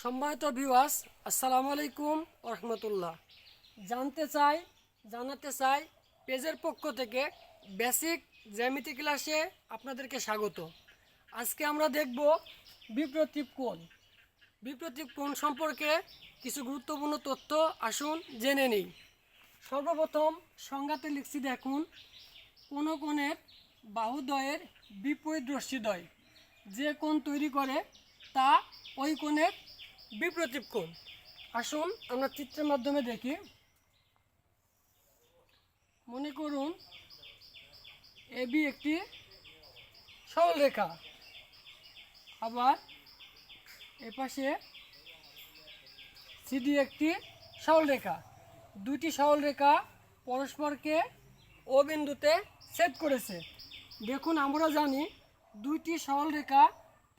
সম্মানিত ভিউয়ার্স আসসালামু আলাইকুম রহমতুল্লাহ। জানতে চাই, জানাতে চাই, পেজের পক্ষ থেকে বেসিক জ্যামিতি ক্লাসে আপনাদেরকে স্বাগত। আজকে আমরা দেখব বিপ্রতীপ কোণ। বিপ্রতীপ কোণ সম্পর্কে কিছু গুরুত্বপূর্ণ তথ্য আসুন জেনে নিই। সর্বপ্রথম সংজ্ঞাতে লিখছি দেখুন, কোনো কোণের বাহুদ্বয়ের বিপরীত রশ্মিদ্বয় যে কোণ তৈরি করে তা ওই কোণের বিপ্রতীপ কোণ আসুন, আমরা চিত্রের মাধ্যমে দেখি। মনে করুন এবি একটি সরলরেখা আবার এপাশে সিডি একটি সরলরেখা দুটি সরলরেখা পরস্পরকে ও বিন্দুতে ছেদ করেছে। দেখুন, আমরা জানি দুইটি সরলরেখা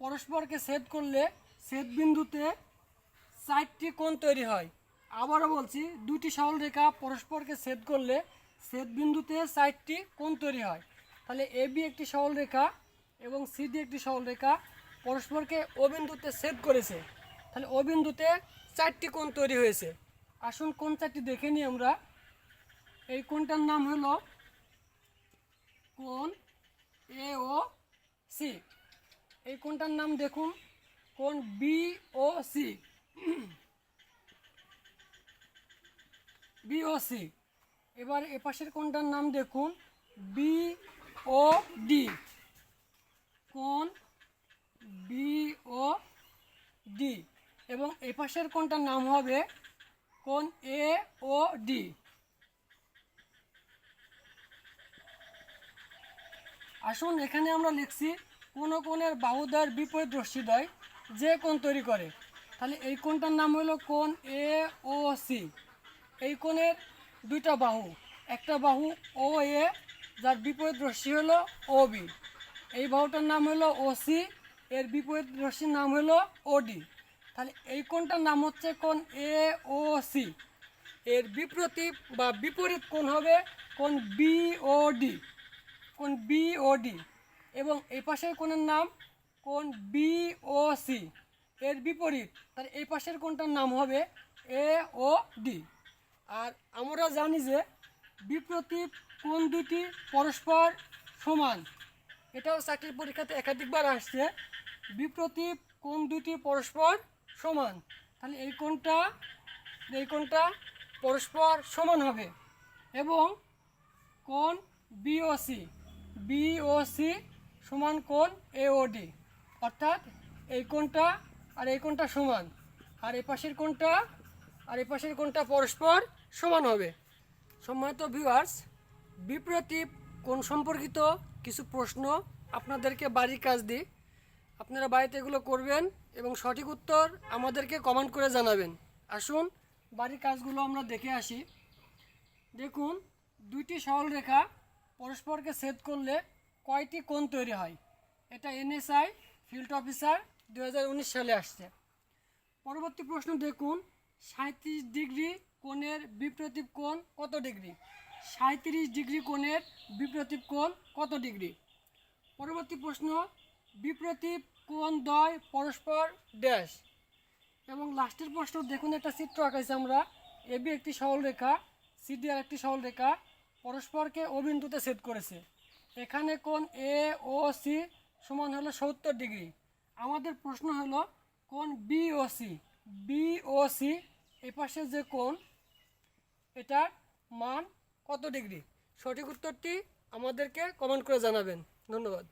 পরস্পরকে ছেদ করলে ছেদ বিন্দুতে চারটি কোণ তৈরি হয়। আবারও বলছি, দুটি সরল রেখা পরস্পরকে ছেদ করলে ছেদ বিন্দুতে চারটি কোণ তৈরি হয়। তাহলে এ, বি একটি সরলরেখা এবং সি, ডি একটি সরলরেখা পরস্পরকে ও বিন্দুতে ছেদ করেছে। তাহলে ও বিন্দুতে চারটি কোণ তৈরি হয়েছে। আসুন কোন চারটি দেখে নিই আমরা। এই কোণটার নাম হলো কোণ এ, ও, সি। এই কোণটার নাম দেখুন, কোণ B, O, C. B O C এবার এপাশের কোণটার নাম দেখুন? বি ও ডি কোণ বি ও ডি এবং এপাশের কোণটার নাম হবে? কোণ এ ও ডি আসুন এখানে আমরা লিখছি কোন কোণের বাহুদ্বয়ের বিপরীত রশ্মিদ্বয় যে কোণ তৈরি করে? তাহলে এই কোণটার নাম হলো কোণ এ ও সি এই কোণের দুইটা বাহু, একটা বাহু ও এ যার বিপরীত রশ্মি হলো ও বি এই বাহুটার নাম হলো ও সি এর বিপরীত রশ্মির নাম হলো ও ডি তাহলে এই কোণটার নাম হচ্ছে কোণ এ ও সি এর বিপ্রতীপ বা বিপরীত কোণ হবে কোণ বি ও ডি কোণ বি ও ডি এবং এই পাশের কোণের নাম কোণ বি ও সি এর বিপরীত। তাহলে এই পাশের কোনটার নাম হবে? এ, ও, ডি। আর আমরা জানি যে বিপ্রতীপ কোন দুটি পরস্পর সমান? এটাও চাকরির পরীক্ষাতে একাধিকবার আসছে। বিপ্রতীপ কোন দুটি পরস্পর সমান? তাহলে এই কোনটা এই কোনটা পরস্পর সমান হবে? এবং কোণ বিওসি বিওসি সমান কোণ এওডি অর্থাৎ এই কোণটা আর এই কোণটা সমান। আর এই পাশের আর এই পাশের পরস্পর সমান হবে। সম্মানিত ভিউয়ার্স বিপ্রতীপ কোণ সম্পর্কিত কিছু প্রশ্ন আপনাদেরকে বাড়ির কাজ দিই আপনারা বাড়িতে এগুলো করবেন এবং সঠিক উত্তর আমাদেরকে কমেন্ট করে জানাবেন। আসুন, বাড়ির কাজগুলো আমরা দেখে আসি। দেখুন, দুইটি সরল রেখা পরস্পরকে ছেদ করলে কয়টি কোণ তৈরি হয়? এটা এনএসআই ফিল্ড অফিসার দু হাজার উনিশ সালে আসছে। পরবর্তী প্রশ্ন দেখুন সাঁত্রিশ ডিগ্রি কোণের বিপ্রতীপ কোণ কত ডিগ্রি? সাঁত্রিশ ডিগ্রি কোণের বিপ্রতীপ কোণ কত ডিগ্রি? পরবর্তী প্রশ্ন বিপ্রতীপ কোণ দ্বয় পরস্পর ড্যাশ। এবং লাস্টের প্রশ্ন দেখুন, একটা চিত্র আঁকাইছি আমরা। এবি একটি সরল রেখা সিডি আর একটি সরল রেখা পরস্পরকে ও বিন্দুতে ছেদ করেছে। এখানে কোণ এ ও সি সমান হলো সত্তর ডিগ্রি। আমাদের প্রশ্ন হলো, কোন বিওসি বিওসি সি এপাশে যে কোন এটার মান কত ডিগ্রি? সঠিক উত্তরটি আমাদেরকে কমেন্ট করে জানাবেন। ধন্যবাদ।